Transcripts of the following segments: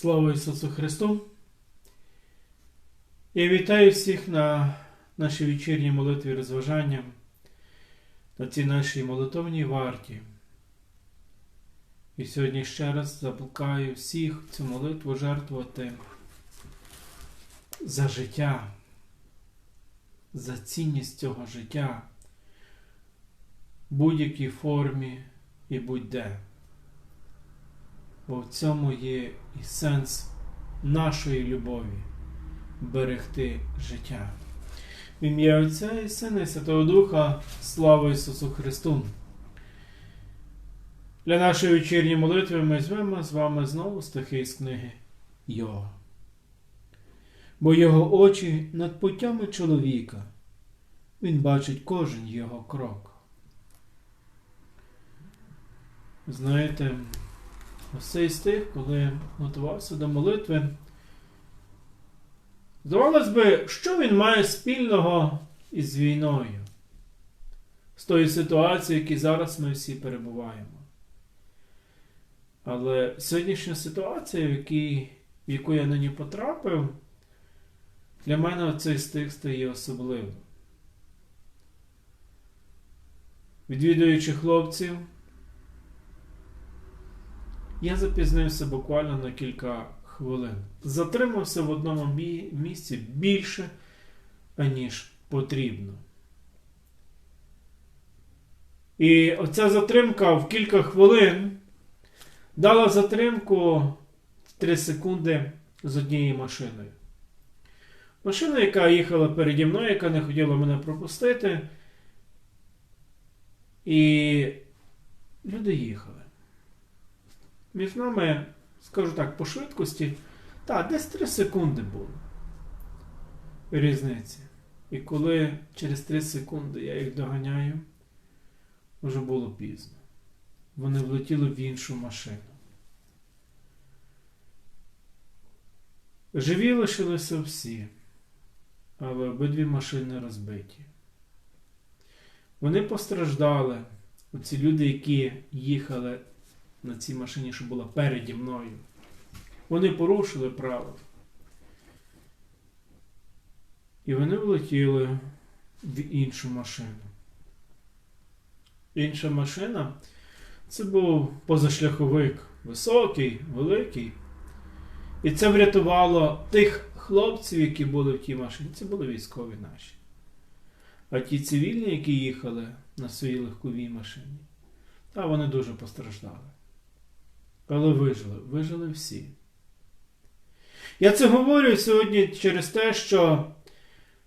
Слава Ісусу Христу! Я вітаю всіх на нашій вечірній молитві розважання, на цій нашій молитовній варті. І сьогодні ще раз закликаю всіх цю молитву жертвувати за життя, за цінність цього життя в будь-якій формі і будь-де. Бо в цьому є і сенс нашої любові берегти життя. В ім'я Отця і Сина і Святого Духа, слава Ісусу Христу! Для нашої вечірньої молитви ми звемо з вами знову стихи з книги Йога. Бо його очі над путями чоловіка, він бачить кожен його крок. Знаєте, цей стих, коли готувався до молитви, здавалось би, що він має спільного із війною, з тою ситуацією, в якій зараз ми всі перебуваємо. Але сьогоднішня ситуація, в, якій, в яку я нині потрапив, для мене цей стих стає особливим. Відвідуючи хлопців, я запізнився буквально на кілька хвилин. Затримався в одному місці більше, аніж потрібно. І оця затримка в кілька хвилин дала затримку 3 секунди з однією машиною. Машина, яка їхала переді мною, яка не хотіла мене пропустити. І люди їхали. Між нами, скажу так, по швидкості, так, десь 3 секунди було різниці. І коли через 3 секунди я їх доганяю, вже було пізно. Вони влетіли в іншу машину. Живі лишилися всі, але обидві машини розбиті. Вони постраждали. Оці люди, які їхали на цій машині, що була переді мною. Вони порушили право. І вони влетіли в іншу машину. Інша машина це був позашляховик. Високий, великий. І це врятувало тих хлопців, які були в тій машині. Це були військові наші. А ті цивільні, які їхали на своїй легковій машині, та вони дуже постраждали. Але вижили, вижили всі. Я це говорю сьогодні через те, що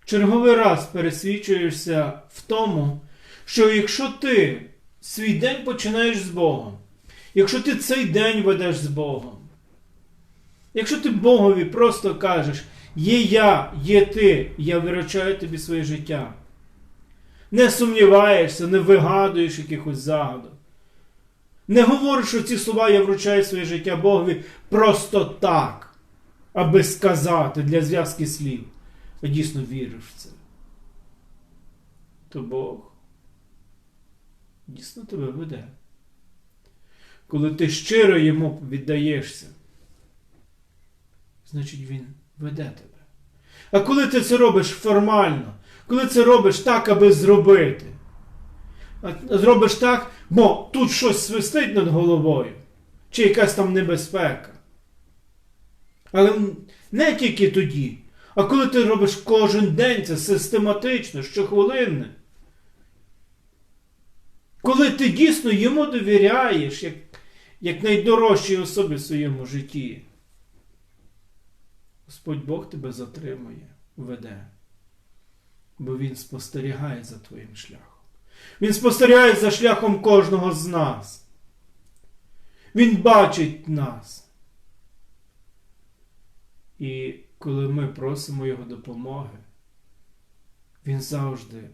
черговий раз пересвідчуєшся в тому, що якщо ти свій день починаєш з Богом, якщо ти цей день ведеш з Богом, якщо ти Богові просто кажеш, є я, є ти, я виручаю тобі своє життя, не сумніваєшся, не вигадуєш якихось загадок. Не говориш, що ці слова я вручаю своє життя Богові просто так, аби сказати для зв'язки слів. А дійсно віриш в це. То Бог дійсно тебе веде. Коли ти щиро йому віддаєшся, значить Він веде тебе. А коли ти це робиш формально, коли це робиш так, аби зробити, зробиш так, бо тут щось свистить над головою, чи якась там небезпека. Але не тільки тоді, а коли ти робиш кожен день це систематично, щохвилинне. Коли ти дійсно йому довіряєш, як, як найдорожчій особі в своєму житті, Господь Бог тебе затримує, веде, бо Він спостерігає за твоїм шляхом. Він спостерігає за шляхом кожного з нас. Він бачить нас. І коли ми просимо Його допомоги, Він завжди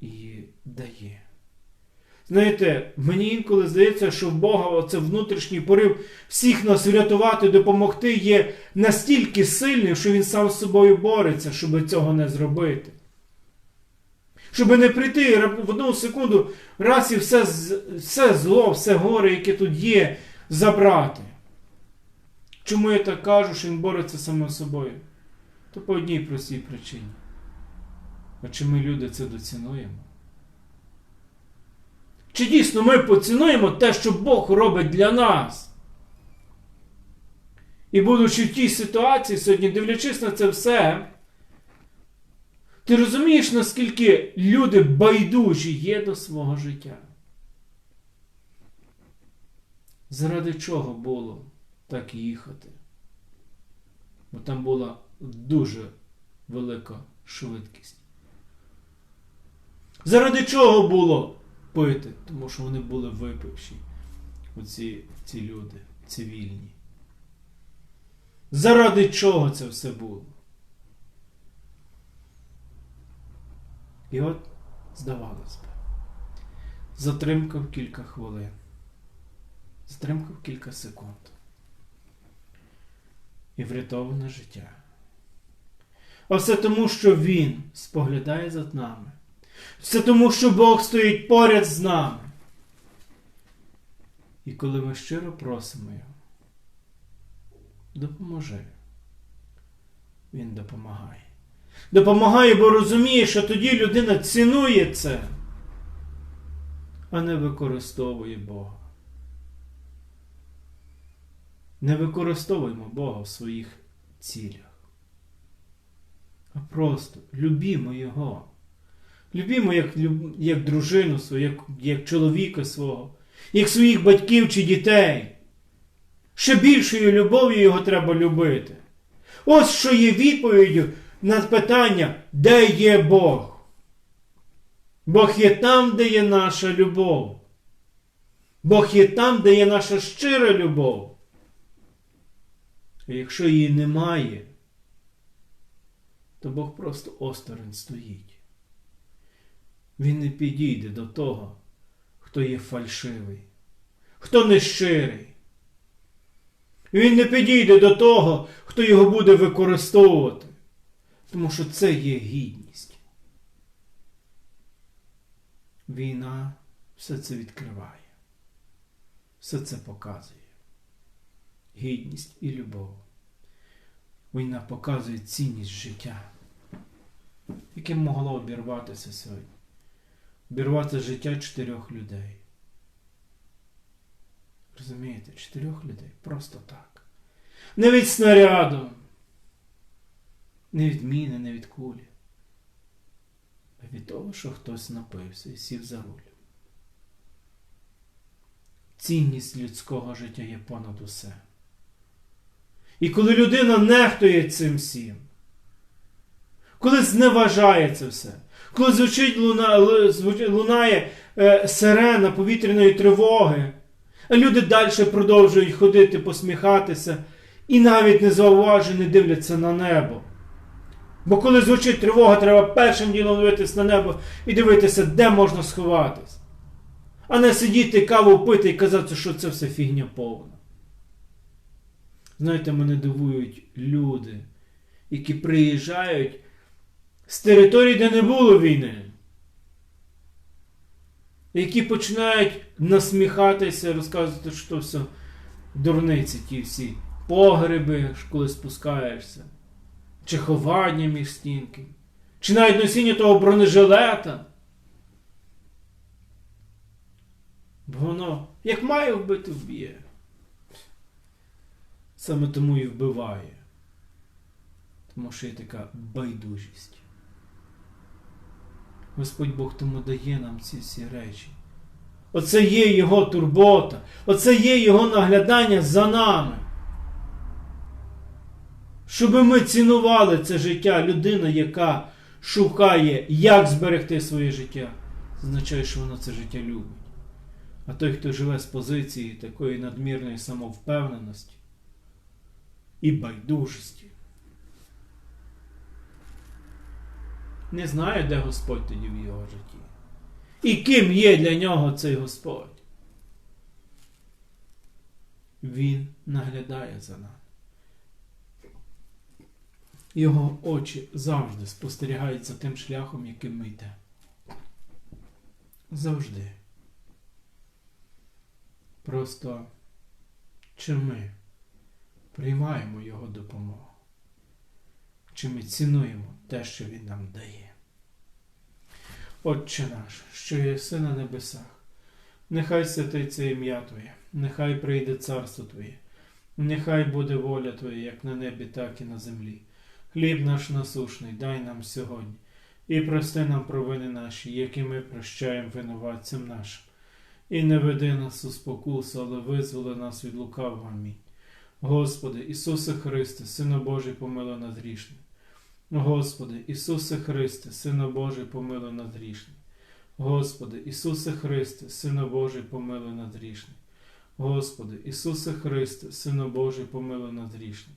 її дає. Знаєте, мені інколи здається, що в Бога оце внутрішній порив всіх нас врятувати, допомогти є настільки сильним, що він сам з собою бореться, щоб цього не зробити. Щоб не прийти в одну секунду раз і все, все зло, все горе, яке тут є, забрати. Чому я так кажу, що він бореться самим собою? То по одній простій причині. А чи ми люди це доцінуємо? Чи дійсно ми поцінуємо те, що Бог робить для нас? І будучи в тій ситуації сьогодні, дивлячись на це все, ти розумієш, наскільки люди байдужі є до свого життя? Заради чого було так їхати? Бо там була дуже велика швидкість. Заради чого було пити? Тому що вони були випивші, оці ці люди цивільні. Заради чого це все було? І от, здавалось би, затримка в кілька хвилин, затримка в кілька секунд. І врятоване життя. А все тому, що Він споглядає за нами. Все тому, що Бог стоїть поряд з нами. І коли ми щиро просимо Його, допоможи. Він допомагає. Допомагає, бо розуміє, що тоді людина цінує це, а не використовує Бога. Не використовуємо Бога в своїх цілях. А просто любімо Його. Любімо як, як дружину свою, як, як чоловіка свого, як своїх батьків чи дітей. Ще більшою любов'ю його треба любити. Ось що є відповіддю на питання, де є Бог. Бог є там, де є наша любов. Бог є там, де є наша щира любов. А якщо її немає, то Бог просто осторонь стоїть. Він не підійде до того, хто є фальшивий, хто не щирий. Він не підійде до того, хто його буде використовувати, тому що це є гідність. Війна все це відкриває, все це показує. Гідність і любов. Війна показує цінність життя, яке могло обірватися сьогодні. Обірвати життя чотирьох людей. Розумієте, чотирьох людей просто так. Не від снаряду, не від міни, не від кулі, а від того, що хтось напився і сів за руль. Цінність людського життя є понад усе. І коли людина нехтує цим всім, коли зневажає це все, коли звучить луна, лунає е, сирена повітряної тривоги, а люди далі продовжують ходити, посміхатися і навіть не зауважені дивляться на небо. Бо коли звучить тривога, треба першим ділом дивитися на небо і дивитися, де можна сховатись. А не сидіти каву пити і казати, що це все фігня повна. Знаєте, мене дивують люди, які приїжджають з території, де не було війни, які починають насміхатися, розказувати, що все дурниці ті всі погреби, коли спускаєшся, чи ховання між стінки, чи навіть носіння того бронежилета. Бо воно, як має вбити, вб'є. Саме тому і вбиває. Тому що є така байдужість. Господь Бог тому дає нам ці всі речі. Оце є Його турбота, оце є Його наглядання за нами. Щоб ми цінували це життя, людина, яка шукає, як зберегти своє життя, означає, що вона це життя любить. А той, хто живе з позиції такої надмірної самовпевненості і байдужості, не знає, де Господь тоді в його житті. І ким є для нього цей Господь? Він наглядає за нами. Його очі завжди спостерігають за тим шляхом, яким ми йдемо. Завжди. Просто чи ми приймаємо Його допомогу? Чи ми цінуємо те, що Він нам дає? Отче наш, що єси на небесах, нехай святиться ім'я Твоє, нехай прийде царство Твоє, нехай буде воля Твоя, як на небі, так і на землі. Хліб наш насушний дай нам сьогодні, і прости нам провини наші, які ми прощаємо винуватцям нашим. І не веди нас у спокусу, але визволи нас від лукавого. Амінь. Господи, Ісусе Христе, Сину Божий, помилуй нас грішним. Господи, Ісусе Христе, Сину Божий, помилуй нас грішним. Господи, Ісусе Христе, Сину Божий, помилуй нас грішним. Господи, Ісусе Христе, Сину Божий, помилуй нас грішним.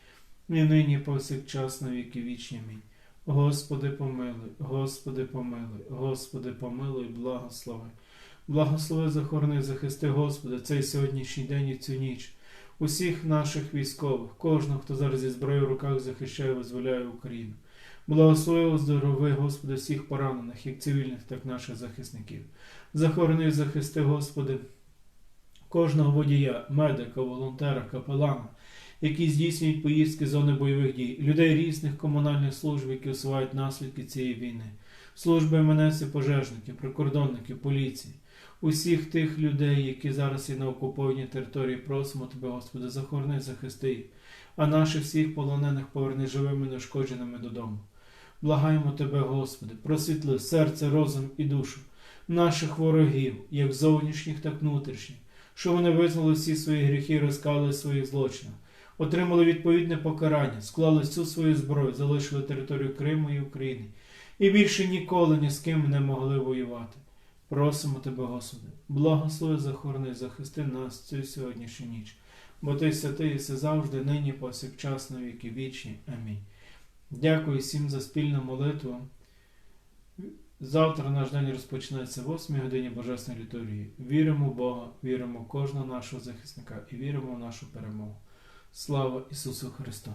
і нині повсякчас на віки вічні. Амінь. Господи, помилуй, Господи, помилуй, Господи, помилуй, благослови. Благослови, захорони, захисти, Господи, цей сьогоднішній день і цю ніч. Усіх наших військових, кожного, хто зараз зі зброєю в руках захищає, визволяє Україну. Благослови, оздорови, Господи, всіх поранених, як цивільних, так і наших захисників. Захорони, захисти, Господи, кожного водія, медика, волонтера, капелана, які здійснюють поїздки з зони бойових дій, людей різних комунальних служб, які усувають наслідки цієї війни, служби МНС і пожежників, прикордонників, поліції, усіх тих людей, які зараз є на окупованій території, просимо Тебе, Господи, захорони, захисти їх, а наших всіх полонених поверни живими, неушкодженими додому. Благаємо Тебе, Господи, просвітли серце, розум і душу наших ворогів, як зовнішніх, так внутрішніх, що вони визнали всі свої гріхи і розкали своїх злочинах, отримали відповідне покарання, склали всю свою зброю, залишили територію Криму і України і більше ніколи ні з ким не могли воювати. Просимо Тебе, Господи, благослови, захорони, захисти нас цю сьогоднішню ніч, бо Ти святий і все завжди, нині, повсякчас, на віки вічні. Амінь. Дякую всім за спільну молитву. Завтра наш день розпочнеться в 8 годині Божественної літургії. Віримо в Бога, віримо в кожного нашого захисника і віримо в нашу перемогу. Слава Ісусу Христу!